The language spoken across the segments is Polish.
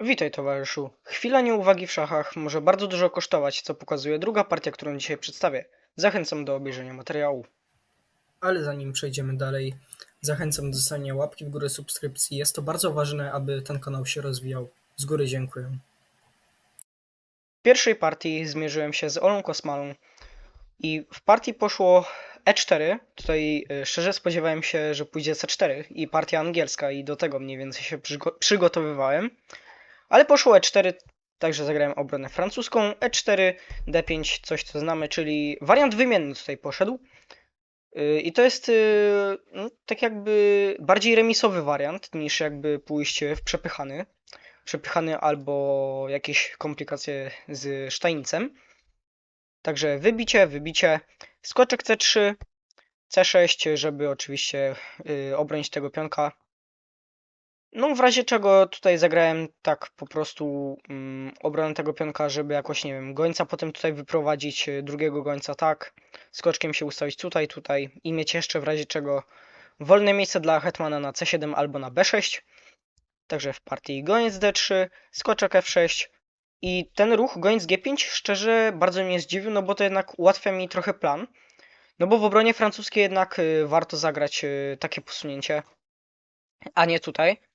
Witaj towarzyszu. Chwila nieuwagi w szachach może bardzo dużo kosztować, co pokazuje druga partia, którą dzisiaj przedstawię. Zachęcam do obejrzenia materiału. Ale zanim przejdziemy dalej, zachęcam do zostawienia łapki w górę subskrypcji. Jest to bardzo ważne, aby ten kanał się rozwijał. Z góry dziękuję. W pierwszej partii zmierzyłem się z Olą Kosmalą i w partii poszło E4. Tutaj y, szczerze spodziewałem się, że pójdzie C4 i partia angielska i do tego mniej więcej się przygo- przygotowywałem. Ale poszło E4, także zagrałem obronę francuską. E4, D5, coś co znamy, czyli wariant wymienny tutaj poszedł. Y, I to jest y, no, tak jakby bardziej remisowy wariant niż jakby pójść w przepychany. Przepychany albo jakieś komplikacje z sztajnicem. Także wybicie, wybicie, skoczek C3, C6, żeby oczywiście y, obronić tego pionka. No w razie czego tutaj zagrałem tak po prostu mm, obronę tego pionka, żeby jakoś, nie wiem, gońca potem tutaj wyprowadzić, y, drugiego gońca tak, skoczkiem się ustawić tutaj, tutaj i mieć jeszcze w razie czego wolne miejsce dla hetmana na C7 albo na B6. Także w partii goniec D3, skoczek F6 i ten ruch goniec G5 szczerze bardzo mnie zdziwił, no bo to jednak ułatwia mi trochę plan. No bo w obronie francuskiej jednak y, warto zagrać y, takie posunięcie, a nie tutaj.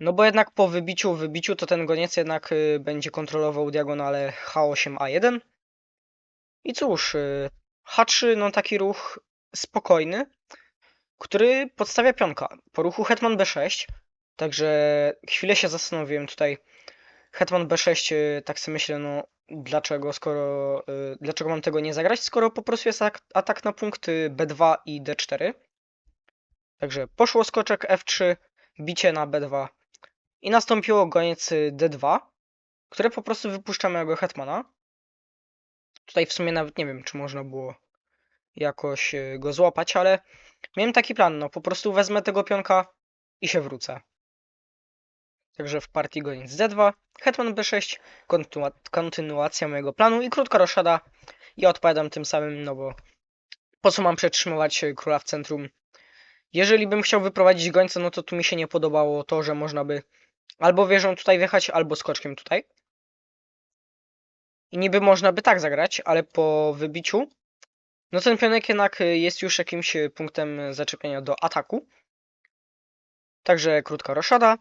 No bo jednak po wybiciu, wybiciu to ten goniec jednak y, będzie kontrolował diagonale H8, A1. I cóż, y, H3 no taki ruch spokojny, który podstawia pionka. Po ruchu hetman B6, także chwilę się zastanowiłem tutaj. Hetman B6, y, tak sobie myślę, no dlaczego, skoro, dlaczego mam tego nie zagrać, skoro po prostu jest atak na punkty B2 i D4. Także poszło skoczek F3, bicie na B2 i nastąpiło goniec y, D2, które po prostu wypuszcza mojego hetmana. Tutaj w sumie nawet nie wiem, czy można było jakoś y, go złapać, ale miałem taki plan, no po prostu wezmę tego pionka i się wrócę. Także w partii goniec D2, hetman B6, kontynu- kontynuacja mojego planu i krótka roszada. I odpowiadam tym samym, no bo po co mam przetrzymywać y, króla w centrum? Jeżeli bym chciał wyprowadzić gońca, no to tu mi się nie podobało to, że można by albo wieżą tutaj wjechać, albo skoczkiem tutaj. I niby można by tak zagrać, ale po wybiciu, no ten pionek jednak jest już jakimś punktem zaczepienia do ataku. Także krótka roszada.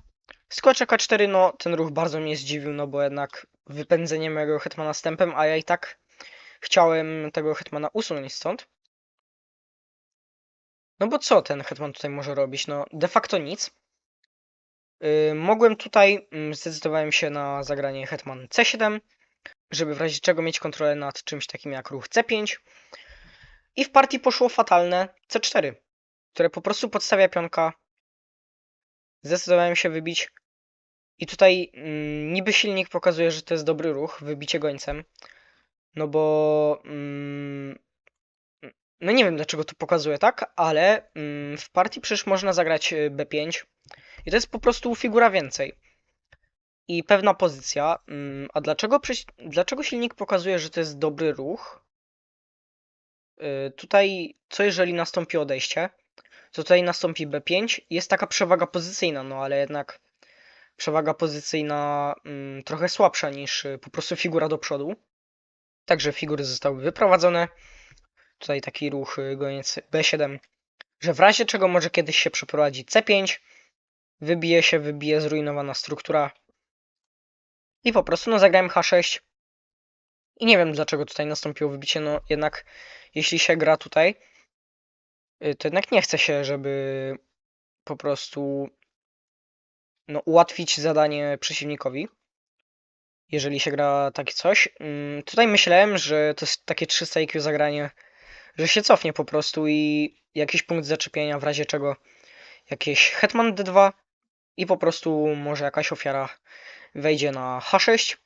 Skoczek A4, no ten ruch bardzo mnie zdziwił, no bo jednak wypędzenie mojego hetmana stępem, a ja i tak chciałem tego hetmana usunąć stąd. No bo co ten hetman tutaj może robić? No de facto nic. Mogłem tutaj, mm, zdecydowałem się na zagranie hetman C7, żeby w razie czego mieć kontrolę nad czymś takim jak ruch C5. I w partii poszło fatalne C4, które po prostu podstawia pionka. Zdecydowałem się wybić. I tutaj mm, niby silnik pokazuje, że to jest dobry ruch, wybicie gońcem. No bo mm, no nie wiem dlaczego to pokazuje tak, ale mm, w partii przecież można zagrać y, B5 i to jest po prostu figura więcej. I pewna pozycja. mm, A dlaczego, dlaczego silnik pokazuje, że to jest dobry ruch? Y, Tutaj, co jeżeli nastąpi odejście? To tutaj nastąpi B5. Jest taka przewaga pozycyjna, no ale jednak przewaga pozycyjna mm, trochę słabsza niż y, po prostu figura do przodu. Także figury zostały wyprowadzone. Tutaj taki ruch y, goniec B7, że w razie czego może kiedyś się przeprowadzi C5, wybije się, wybije zrujnowana struktura i po prostu no zagrałem H6 i nie wiem dlaczego tutaj nastąpiło wybicie, no jednak jeśli się gra tutaj, y, to jednak nie chce się, żeby po prostu no, ułatwić zadanie przeciwnikowi. Jeżeli się gra takie coś. Mm, Tutaj myślałem, że to jest takie 300 IQ zagranie, że się cofnie po prostu i jakiś punkt zaczepienia, w razie czego jakieś hetman d2 i po prostu może jakaś ofiara wejdzie na h6,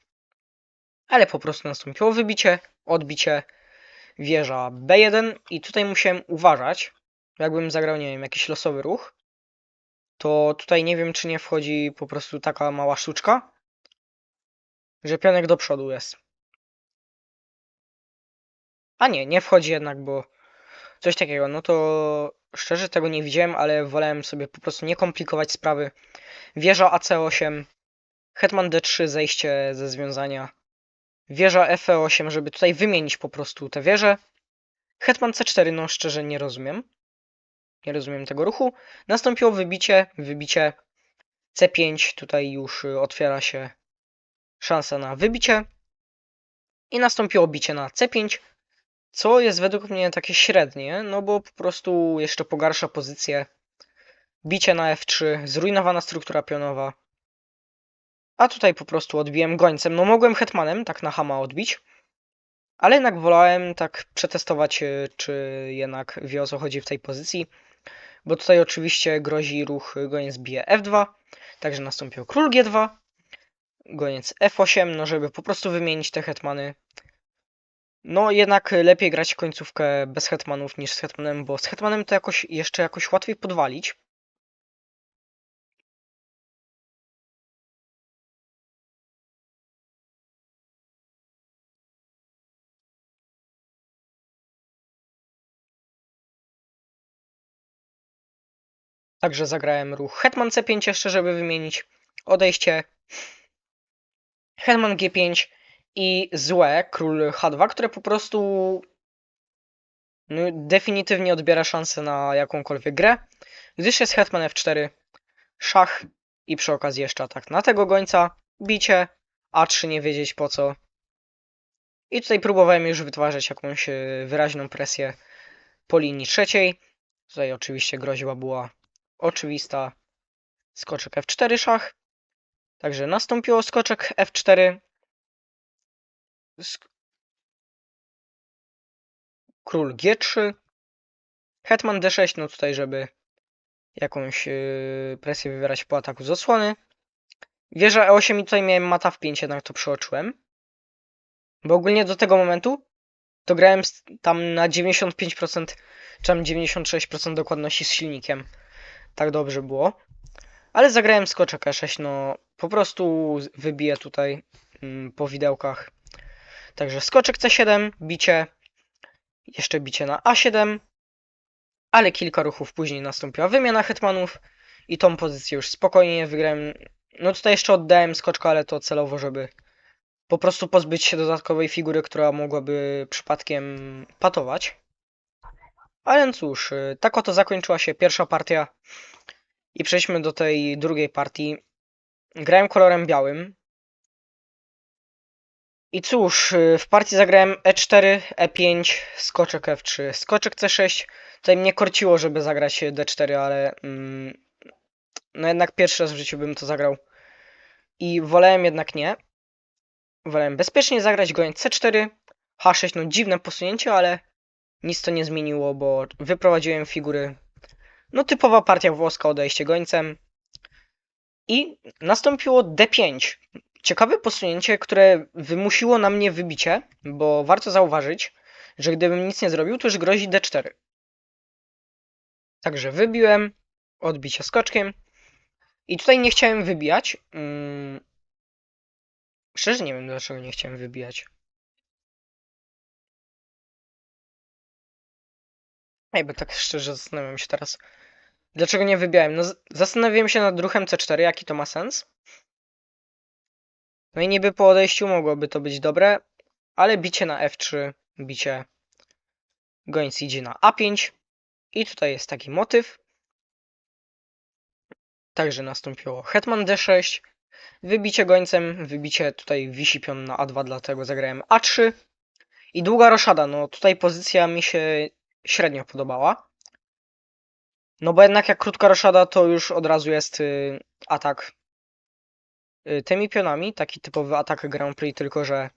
ale po prostu nastąpiło wybicie, odbicie, wieża b1 i tutaj musiałem uważać, jakbym zagrał, nie wiem, jakiś losowy ruch, to tutaj nie wiem, czy nie wchodzi po prostu taka mała sztuczka, że pionek do przodu jest. A nie, nie wchodzi jednak, bo coś takiego. No to szczerze tego nie widziałem, ale wolałem sobie po prostu nie komplikować sprawy. Wieża AC8, hetman d3, zejście ze związania. Wieża fe8, żeby tutaj wymienić po prostu te wieże. Hetman c4, no szczerze nie rozumiem. Nie rozumiem tego ruchu. Nastąpiło wybicie, wybicie c5, tutaj już y, otwiera się szansa na wybicie. I nastąpiło bicie na c5, co jest według mnie takie średnie, no bo po prostu jeszcze pogarsza pozycję. Bicie na f3, zrujnowana struktura pionowa. A tutaj po prostu odbiłem gońcem. No mogłem hetmanem tak na hama odbić, ale jednak wolałem tak przetestować, y, czy jednak wie o co chodzi w tej pozycji. Bo tutaj oczywiście grozi ruch y, goniec bije f2, także nastąpił król g2, goniec f8, no żeby po prostu wymienić te hetmany. No jednak lepiej grać końcówkę bez hetmanów niż z hetmanem, bo z hetmanem to jakoś jeszcze jakoś łatwiej podwalić. Także zagrałem ruch hetman c5 jeszcze, żeby wymienić odejście. Hetman g5 i złe król h2, które po prostu no, definitywnie odbiera szansę na jakąkolwiek grę, gdyż jest hetman f4, szach i przy okazji jeszcze atak na tego gońca, bicie, a3 nie wiedzieć po co. I tutaj próbowałem już wytwarzać jakąś e, wyraźną presję po linii trzeciej. Tutaj oczywiście groźba była oczywista. Skoczek f4 szach. Także nastąpiło skoczek f4. Król g3. Hetman d6, no tutaj, żeby jakąś yy, presję wywierać po ataku z osłony. Wieża e8 i tutaj miałem mata w 5, jednak to przeoczyłem. Bo ogólnie do tego momentu to grałem tam na 95% czy tam 96% dokładności z silnikiem. Tak dobrze było. Ale zagrałem skoczek e6, no po prostu wybiję tutaj mm, po widełkach. Także skoczek c7, bicie, jeszcze bicie na a7, ale kilka ruchów później nastąpiła wymiana hetmanów i tą pozycję już spokojnie wygrałem. No tutaj jeszcze oddałem skoczka, ale to celowo, żeby po prostu pozbyć się dodatkowej figury, która mogłaby przypadkiem patować. Ale no cóż, y, tak oto zakończyła się pierwsza partia i przejdźmy do tej drugiej partii. Grałem kolorem białym. I cóż, y, w partii zagrałem E e4, e5, skoczek f3, skoczek c6. Tutaj mnie korciło, żeby zagrać d4, ale mm, no jednak pierwszy raz w życiu bym to zagrał. I wolałem jednak nie. Wolałem bezpiecznie zagrać goniec c4, h6, no dziwne posunięcie, ale nic to nie zmieniło, bo wyprowadziłem figury. No typowa partia włoska, odejście gońcem. I nastąpiło d5. Ciekawe posunięcie, które wymusiło na mnie wybicie, bo warto zauważyć, że gdybym nic nie zrobił, to już grozi d4. Także wybiłem, odbicie skoczkiem. I tutaj nie chciałem wybijać. Mm, Szczerze nie wiem, dlaczego nie chciałem wybijać. Jakby tak szczerze zastanawiam się teraz. Dlaczego nie wybijałem? No, zastanawiałem się nad ruchem C4, jaki to ma sens. No i niby po odejściu mogłoby to być dobre, ale bicie na F3, bicie gońc idzie na A5 i tutaj jest taki motyw. Także nastąpiło hetman D6, wybicie gońcem, wybicie tutaj wisi pion na A2, dlatego zagrałem A3 i długa roszada. No tutaj pozycja mi się średnio podobała. No bo jednak jak krótka roszada, to już od razu jest y, atak tymi pionami, taki typowy atak Grand Prix, tylko że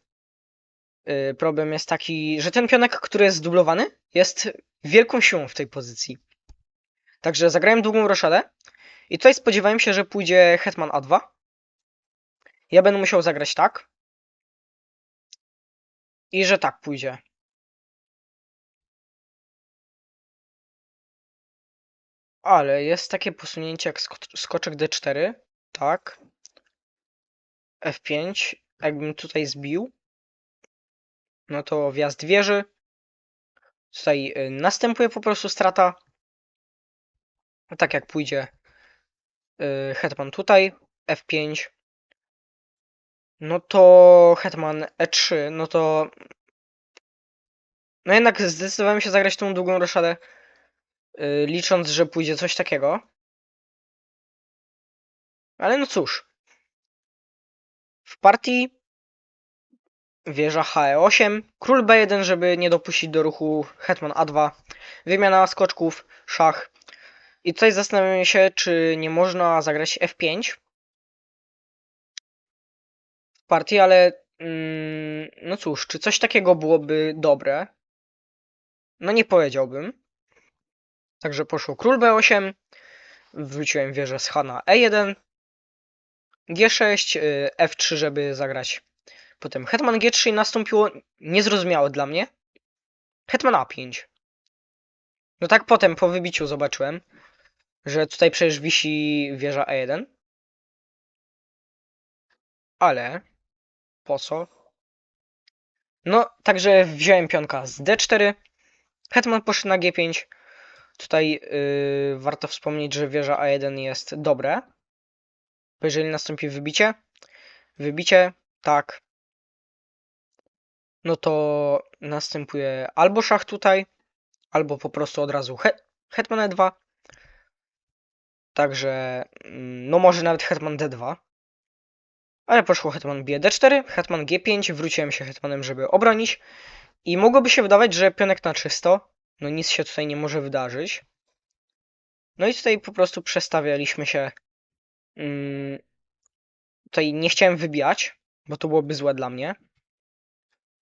y, problem jest taki, że ten pionek, który jest zdublowany, jest wielką siłą w tej pozycji. Także zagrałem długą roszadę i tutaj spodziewałem się, że pójdzie hetman A2. Ja będę musiał zagrać tak. I że tak pójdzie. Ale jest takie posunięcie jak sko- skoczek D4. Tak. F5. Jakbym tutaj zbił, no to wjazd wieży. Tutaj y, następuje po prostu strata. Tak jak pójdzie y, hetman tutaj. F5. No to hetman e3, no to... No jednak zdecydowałem się zagrać tą długą roszadę, yy, licząc, że pójdzie coś takiego. Ale no cóż. W partii wieża HE8, król B1, żeby nie dopuścić do ruchu hetman A2, wymiana skoczków, szach. I tutaj zastanawiam się, czy nie można zagrać F5 w partii, ale mm, no cóż, czy coś takiego byłoby dobre? No nie powiedziałbym. Także poszło król B8, wróciłem wieżę z H na E1, G6, y, F3, żeby zagrać. Potem hetman G3 i nastąpiło niezrozumiałe dla mnie. Hetman A5. No tak potem po wybiciu zobaczyłem, że tutaj przecież wisi wieża E1. Ale po co? No, także wziąłem pionka z D4. Hetman poszedł na G5. Tutaj yy, warto wspomnieć, że wieża A1 jest dobre. Bo jeżeli nastąpi wybicie, wybicie, tak, no to następuje albo szach tutaj, albo po prostu od razu he hetman E2. Także, mm, no może nawet hetman D2. Ale poszło hetman B4, hetman G5, wróciłem się hetmanem, żeby obronić. I mogłoby się wydawać, że pionek na czysto, no nic się tutaj nie może wydarzyć. No i tutaj po prostu przestawialiśmy się. Mm, tutaj nie chciałem wybijać, bo to byłoby złe dla mnie.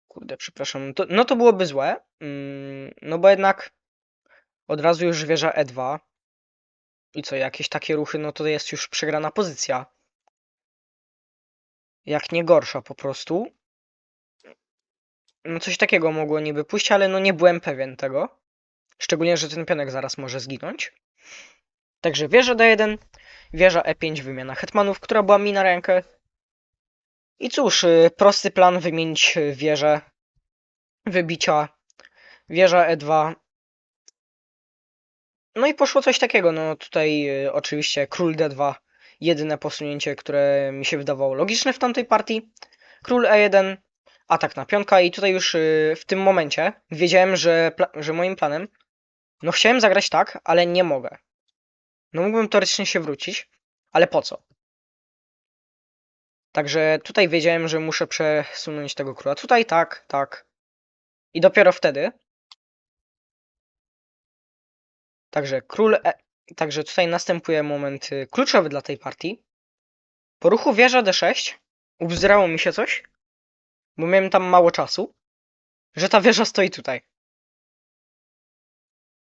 Kurde, przepraszam. To, no to byłoby złe. Mm, no bo jednak od razu już wieża E2. I co, jakieś takie ruchy, no to jest już przegrana pozycja. Jak nie gorsza po prostu. No coś takiego mogło niby pójść, ale no nie byłem pewien tego. Szczególnie, że ten pionek zaraz może zginąć. Także wieża D1, wieża E5, wymiana hetmanów, która była mi na rękę. I cóż, y, prosty plan wymienić y, wieżę, wybicia, wieża E2. No i poszło coś takiego, no tutaj y, oczywiście król D2, jedyne posunięcie, które mi się wydawało logiczne w tamtej partii. Król E1, atak na pionka i tutaj już w tym momencie wiedziałem, że, że moim planem, no chciałem zagrać tak, ale nie mogę. No mógłbym teoretycznie się wrócić, ale po co? Także tutaj wiedziałem, że muszę przesunąć tego króla. Tutaj tak, tak. I dopiero wtedy. Także król. E... Także tutaj następuje moment y, kluczowy dla tej partii. Po ruchu wieża D6 ubzrało mi się coś, bo miałem tam mało czasu, że ta wieża stoi tutaj.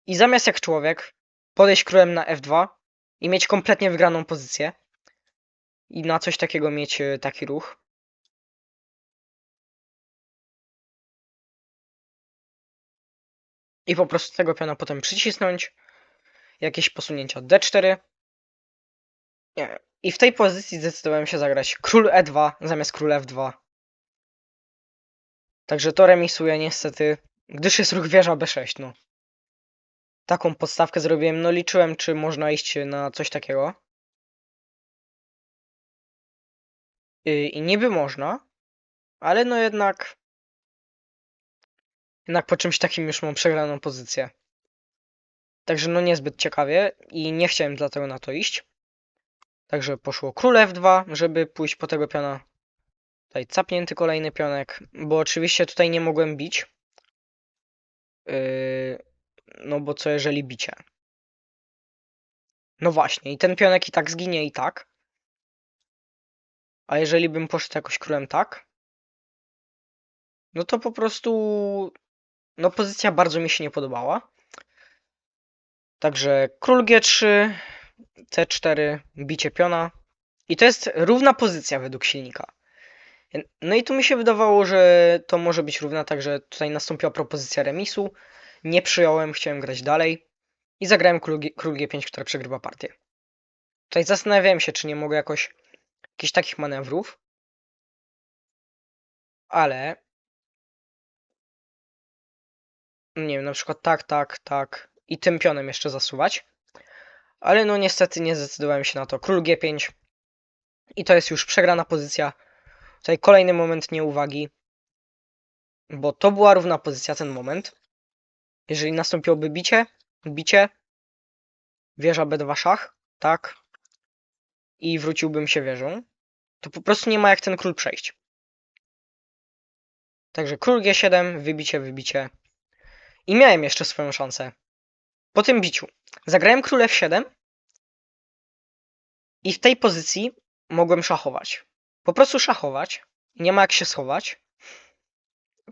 I zamiast jak człowiek podejść królem na F2 i mieć kompletnie wygraną pozycję, i na coś takiego mieć e, taki ruch. I po prostu tego piona potem przycisnąć. Jakieś posunięcia D4. Nie. I w tej pozycji zdecydowałem się zagrać król E2 zamiast król F2. Także to remisuje niestety, gdyż jest ruch wieża B6, no. Taką podstawkę zrobiłem, no liczyłem, czy można iść na coś takiego. Y, I niby można, ale no jednak. Jednak po czymś takim już mam przegraną pozycję. Także no niezbyt ciekawie i nie chciałem dlatego na to iść. Także poszło król F2, żeby pójść po tego piona. Tutaj capnięty kolejny pionek, bo oczywiście tutaj nie mogłem bić. Yy, no bo co jeżeli bicie? No właśnie, i ten pionek i tak zginie i tak. A jeżeli bym poszedł jakoś królem tak, no to po prostu no pozycja bardzo mi się nie podobała. Także król G3, C4, bicie piona. I to jest równa pozycja według silnika. No i tu mi się wydawało, że to może być równa, także tutaj nastąpiła propozycja remisu. Nie przyjąłem, chciałem grać dalej. I zagrałem król, król G5, która przegrywa partię. Tutaj zastanawiałem się, czy nie mogę jakoś jakichś takich manewrów. Ale. Nie wiem, na przykład tak, tak, tak. I tym pionem jeszcze zasuwać. Ale no niestety nie zdecydowałem się na to. Król G5. I to jest już przegrana pozycja. Tutaj kolejny moment nieuwagi, bo to była równa pozycja, ten moment. Jeżeli nastąpiłoby bicie, bicie, wieża B2 szach, tak, i wróciłbym się wieżą, to po prostu nie ma jak ten król przejść. Także król G7, wybicie, wybicie. I miałem jeszcze swoją szansę. Po tym biciu zagrałem król F7 i w tej pozycji mogłem szachować. Po prostu szachować. Nie ma jak się schować.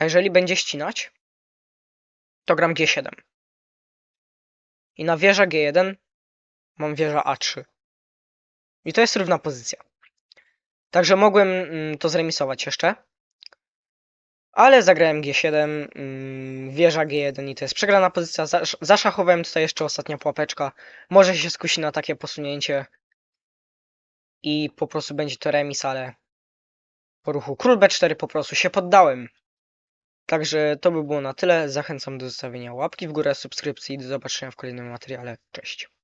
A jeżeli będzie ścinać, to gram G7. I na wieża G1 mam wieża A3. I to jest równa pozycja. Także mogłem mm, to zremisować jeszcze. Ale zagrałem G7, mm, wieża G1 i to jest przegrana pozycja. Zasz- Zaszachowałem tutaj jeszcze ostatnia pułapeczka. Może się skusi na takie posunięcie. I po prostu będzie to remis, ale po ruchu król B4 po prostu się poddałem. Także to by było na tyle. Zachęcam do zostawienia łapki w górę, subskrypcji i do zobaczenia w kolejnym materiale. Cześć.